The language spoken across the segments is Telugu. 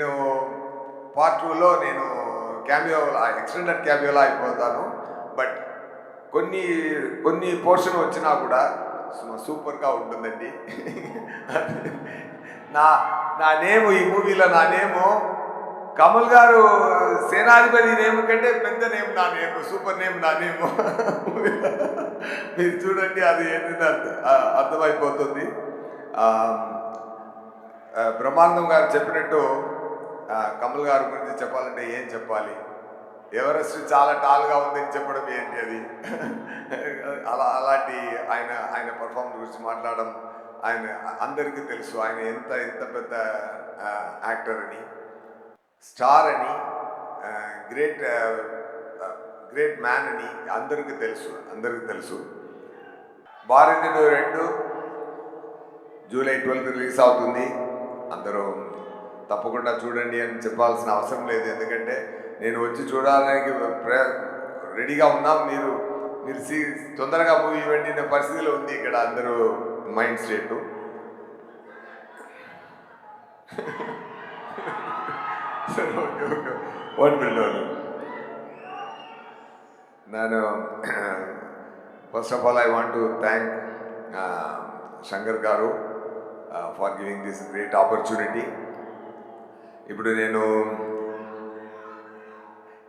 నేను పార్ట్ టూలో నేను క్యామియో ఎక్స్టెండెడ్ క్యామియోలో అయిపోతాను. బట్ కొన్ని కొన్ని పోర్షన్ వచ్చినా కూడా సూపర్గా ఉంటుందండి. నా నా నేము ఈ మూవీలో నా నేము కమల్ గారు సేనాధిపతి నేమ్ కంటే పెద్ద నేమ్ నా నేమ్ సూపర్ నేమ్ నా నేమ్ మీరు చూడండి అది ఏంటంటే అర్థ- అర్థమైపోతుంది. ఆ, బ్రహ్మానందం గారు చెప్పినట్టు కమల్ గారి గురించి చెప్పాలంటే ఏం చెప్పాలి? ఎవరెస్ట్ చాలా టాల్గా ఉందని చెప్పడం ఏంటి అది? అలా అలాంటి ఆయన ఆయన పర్ఫార్మెన్స్ గురించి మాట్లాడడం ఆయన అందరికీ తెలుసు. ఆయన ఎంత ఎంత పెద్ద యాక్టర్ అని. స్టార్ అని గ్రేట్ గ్రేట్ మ్యాన్ అని అందరికీ తెలుసు అందరికీ తెలుసు. భారతీయుడు రెండు జూలై ట్వెల్త్ రిలీజ్ అవుతుంది. అందరూ తప్పకుండా చూడండి అని చెప్పాల్సిన అవసరం లేదు. ఎందుకంటే నేను వచ్చి చూడడానికి రెడీగా ఉన్నాం. మీరు మీరు సీ తొందరగా మూవీ ఇవ్వండి అనే పరిస్థితిలో ఉంది ఇక్కడ అందరూ మైండ్ స్టేట్ సరే నేను first of all I want to thank Shankar garu for giving this great opportunity ఇప్పుడు నేను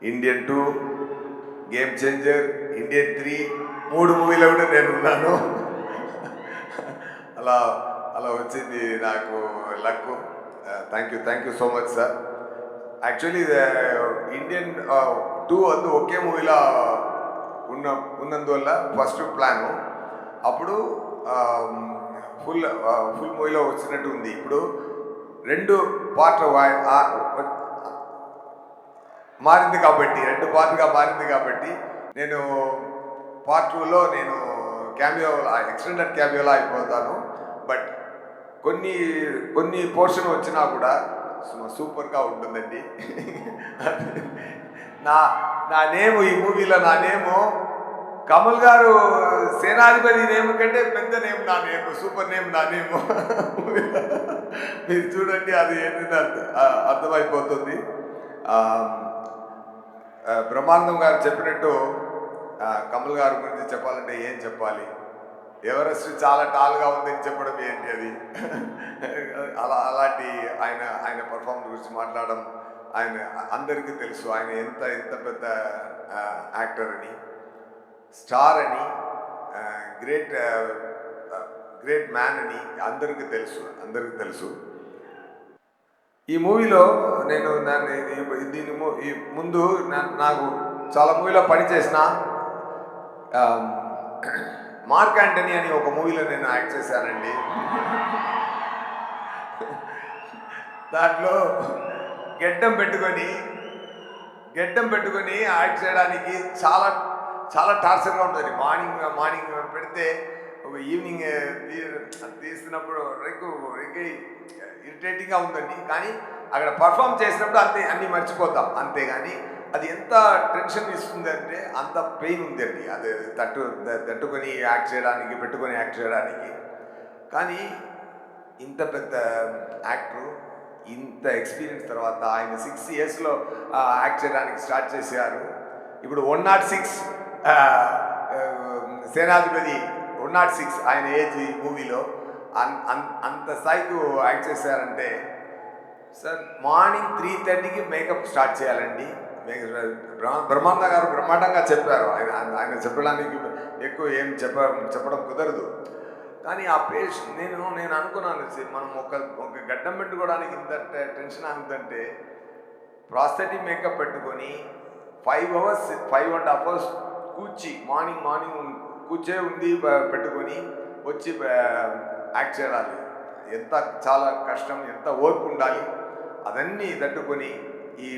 Indian two game changer Indian three మూడు మూవీలో కూడా నేను ఉన్నాను అలా అలా వచ్చింది నాకు luck thank you thank you so much sir actually Indian two అందు ఒకే మూవీలో ఉన్న ఉన్నందువల్ల ఫస్ట్ ప్లాను అప్పుడు um, ఫుల్ ఫుల్ uh, మూవీలో వచ్చినట్టు ఉంది. ఇప్పుడు రెండు పార్ట్ మారింది కాబట్టి రెండు పార్ట్గా మారింది కాబట్టి నేను పార్ట్ టూలో నేను క్యామియో ఎక్స్టెండెడ్ క్యామియోలో అయిపోతాను. బట్ కొన్ని కొన్ని పోర్షన్ వచ్చినా కూడా సూపర్గా ఉంటుందండి. నా నా నేము ఈ మూవీలో నా నేము కమల్ గారు సేనాధిపతి నేమ్ కంటే పెద్ద నేమ్ నా నేమ్ సూపర్ నేమ్ నా నేమ్ మీరు చూడండి అది ఏంటంటే అర్థమైపోతుంది. ఆ, బ్రహ్మానందం గారు చెప్పినట్టు కమల్ గారి గురించి చెప్పాలంటే ఏం చెప్పాలి? ఎవరెస్ట్ చాలా టాల్గా ఉందని చెప్పడం ఏంటి అది? అలా అలాంటి ఆయన ఆయన పర్ఫార్మెన్స్ గురించి మాట్లాడడం ఆయన అందరికీ తెలుసు. ఆయన ఎంత ఎంత పెద్ద యాక్టర్ అని. స్టార్ అని గ్రేట్ గ్రేట్ మ్యాన్ అని అందరికీ తెలుసు అందరికీ తెలుసు. ఈ మూవీలో నేను నన్ను దీని ము- ఈ ముందు నాకు చాలా మూవీలో పనిచేసిన మార్క్ యాంటనీ అని ఒక మూవీలో నేను యాక్ట్ చేశానండి. దాంట్లో గెడ్డం పెట్టుకొని గెడ్డం పెట్టుకొని యాక్ట్ చేయడానికి చాలా చాలా టార్చర్గా ఉంటుంది. మార్నింగ్ మార్నింగ్ పెడితే ఒక ఈవినింగ్ eh, తీస్తున్నప్పుడు రెగ్గు రెగ్గి ఇరిటేటింగ్గా ఉందండి. కానీ అక్కడ పర్ఫామ్ చేసినప్పుడు అంతే అన్నీ మర్చిపోతాం. అంతేగాని అది ఎంత టెన్షన్ ఇస్తుందంటే అంత పెయిన్ ఉందండి. అది తట్టు తట్టుకొని యాక్ట్ చేయడానికి పెట్టుకొని యాక్ట్ చేయడానికి. కానీ ఇంత పెద్ద యాక్టరు ఇంత ఎక్స్పీరియన్స్ తర్వాత ఆయన సిక్స్ ఇయర్స్లో యాక్ట్ చేయడానికి స్టార్ట్ చేశారు. ఇప్పుడు one nought six Senadhipathi one nought six ఆయన ఏజ్ ఈ మూవీలో? అన్ అంత స్థాయికి యాక్ట్ చేశారంటే సార్ మార్నింగ్ త్రీ థర్టీకి మేకప్ స్టార్ట్ చేయాలండి. మేక- గారు బ్రహ్మాండంగా చెప్పారు. ఆయన ఆయన చెప్పడానికి ఎక్కువ ఏం చెప్ప చెప్పడం కుదరదు. కానీ ఆ పేషెంట్ నేను నేను అనుకున్నాను మనం ఒక ఒక గడ్డం పెట్టుకోవడానికి ఇంత టెన్షన్ అవుతుందంటే ప్రాస్థెటిక్ మేకప్ పెట్టుకొని five hours five and half hours కూర్చి మార్నింగ్ మార్నింగ్ కూర్చే ఉంది పెట్టుకొని వచ్చి యాక్ట్ చేయాలి. ఎంత చాలా కష్టం ఎంత ఓర్పు ఉండాలి అవన్నీ తట్టుకొని ఈ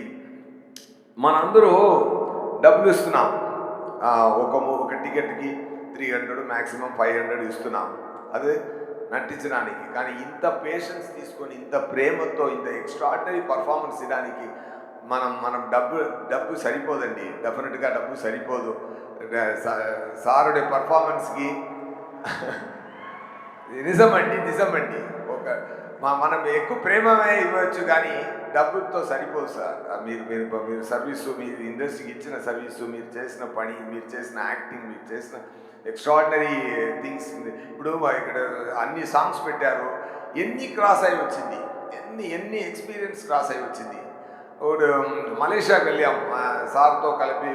మనందరూ డబ్బులు ఇస్తున్నాం. ఒక ఒక టికెట్కి three hundred maximum five hundred ఇస్తున్నాం. అదే నటించడానికి. కానీ ఇంత పేషెన్స్ తీసుకొని ఇంత ప్రేమతో ఇంత ఎక్స్ట్రాడినరీ పర్ఫార్మెన్స్ ఇవ్వడానికి మనం మనం డబ్బు డబ్బు సరిపోదండి. డెఫినెట్గా డబ్బు సరిపోదు. సారుడి పర్ఫార్మెన్స్కి నిజమండి నిజమండి. ఒక మా మనం ఎక్కువ ప్రేమమే ఇవ్వచ్చు కానీ డబ్బుతో సరిపోదు సార్. మీరు మీరు మీరు సర్వీసు మీరు ఇండస్ట్రీకి ఇచ్చిన సర్వీసు మీరు చేసిన పని మీరు చేసిన యాక్టింగ్ మీరు చేసిన ఎక్స్ట్రాడినరీ థింగ్స్ ఇప్పుడు ఇక్కడ అన్ని సాంగ్స్ పెట్టారు. ఎన్ని క్రాస్ అయి వచ్చింది? ఎన్ని ఎన్ని ఎక్స్పీరియన్స్ క్రాస్ అయి వచ్చింది? ఇప్పుడు మలేషియాకి వెళ్ళాం. సార్తో కలిపి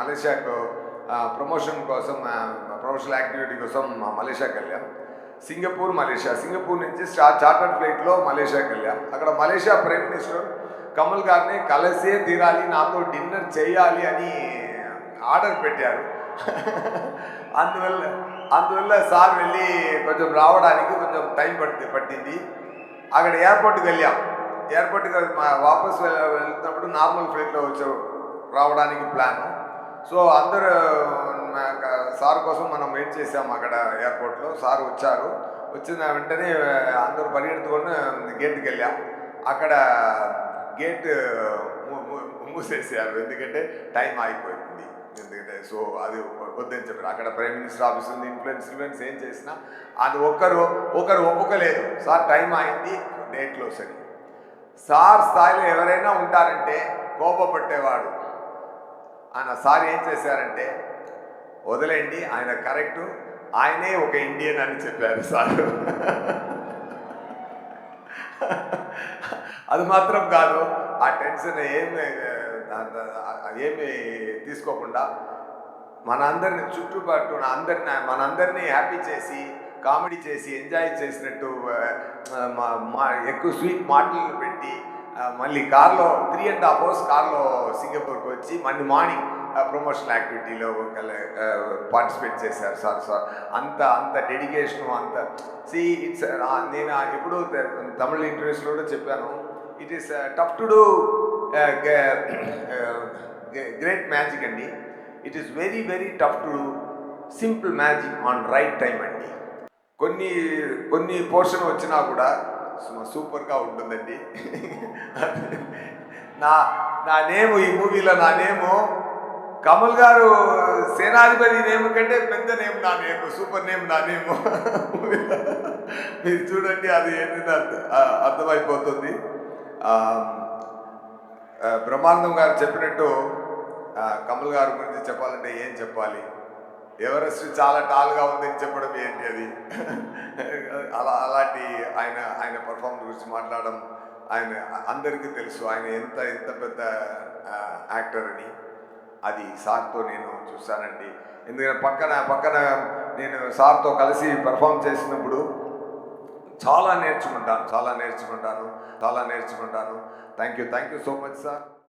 మలేషియాకు ప్రమోషన్ కోసం ప్రమోషనల్ యాక్టివిటీ కోసం మలేషియాకి వెళ్ళాం సింగపూర్ మలేషియా. సింగపూర్ నుంచి స్టా చార్టర్డ్ ఫ్లైట్లో మలేషియాకి వెళ్ళాం అక్కడ మలేషియా ప్రైమ్ మినిస్టర్ కమల్ గారిని కలిసే తీరాలి నాతో డిన్నర్ చేయాలి అని ఆర్డర్ పెట్టారు. అందువల్ల అందువల్ల సార్ వెళ్ళి కొంచెం రావడానికి కొంచెం టైం పట్టి పట్టింది. అక్కడ ఎయిర్పోర్ట్కి వెళ్ళాం. ఎయిర్పోర్ట్కి వాపస్ వెళ్తున్నప్పుడు నార్మల్ ఫ్లైట్లో వచ్చాం రావడానికి ప్లాను సో అందరూ సార్ కోసం మనం వెయిట్ చేసాం అక్కడ ఎయిర్పోర్ట్లో. సార్ వచ్చారు. వచ్చిన వెంటనే అందరూ పరిగెత్తుకొని గేట్కి వెళ్ళాం. అక్కడ గేట్ మూసేసారు. ఎందుకంటే టైం ఆగిపోయింది. ఎందుకంటే సో అది వద్దని చెప్పారు. అక్కడ ప్రైమ్ మినిస్టర్ ఆఫీస్ ఉంది ఇన్ఫ్లుయెన్స్ ఇన్ఫ్లుయెన్స్ ఏం చేసినా అది ఒక్కరు ఒకరు ఒప్పుకోలేదు. సార్ టైం అయింది డేట్లో సరి. సార్ స్థాయిలో ఎవరైనా ఉంటారంటే కోపపట్టేవాడు. ఆయన సార్ ఏం చేశారంటే వదిలేండి ఆయన కరెక్ట్ ఆయనే ఒక ఇండియన్ అని చెప్పారు సార్. అది మాత్రం కాదు ఆ టెన్షన్ ఏమి ఏమి తీసుకోకుండా మనందరిని చుట్టుపక్కల ఉన్న అందరిని మనందరినీ హ్యాపీ చేసి కామెడీ చేసి ఎంజాయ్ చేసినట్టు మా- మా ఎక్కువ స్వీట్ మాటలు పెట్టి మళ్ళీ కార్లో త్రీ అండ్ హాఫ్ అవర్స్ కార్లో సింగపూర్కి వచ్చి మళ్ళీ మార్నింగ్ ప్రమోషనల్ యాక్టివిటీలో పార్టిసిపేట్ చేశారు. సార్ సార్ అంత అంత డెడికేషను అంత సి ఇట్స్ నేను ఎప్పుడూ తమిళ ఇంటర్వ్యూస్లో కూడా చెప్పాను. It is tough to do great magic అండి. It is very very tough to do simple magic on right time అండి. కొన్ని కొన్ని పోర్షన్ వచ్చినా కూడా సూపర్గా ఉంటుందండి. నా నా నేము ఈ మూవీలో నా నేము. కమల్ గారు సేనాధిపతి నేమ్ కంటే పెద్ద నేమ్ నా నేమ్ సూపర్ నేమ్ నా నేమ్. మీరు చూడండి అది ఏంటంటే అర్థ- అర్థమైపోతుంది. ఆ, బ్రహ్మానందం గారు చెప్పినట్టు కమల్ గారి గురించి చెప్పాలంటే ఏం చెప్పాలి? ఎవరెస్ట్ చాలా టాల్గా ఉందని చెప్పడం ఏంటి అది. అలా అలాంటి ఆయన ఆయన పర్ఫార్మెన్స్ గురించి మాట్లాడడం ఆయన అందరికీ తెలుసు. ఆయన ఎంత ఎంత పెద్ద యాక్టర్ అని. అది సార్తో నేను చూశానండి. ఎందుకంటే పక్కన పక్కన నేను సార్తో కలిసి పెర్ఫామ్ చేసినప్పుడు చాలా నేర్చుకుంటాను చాలా నేర్చుకుంటాను చాలా నేర్చుకుంటాను. Thank you thank you so much sir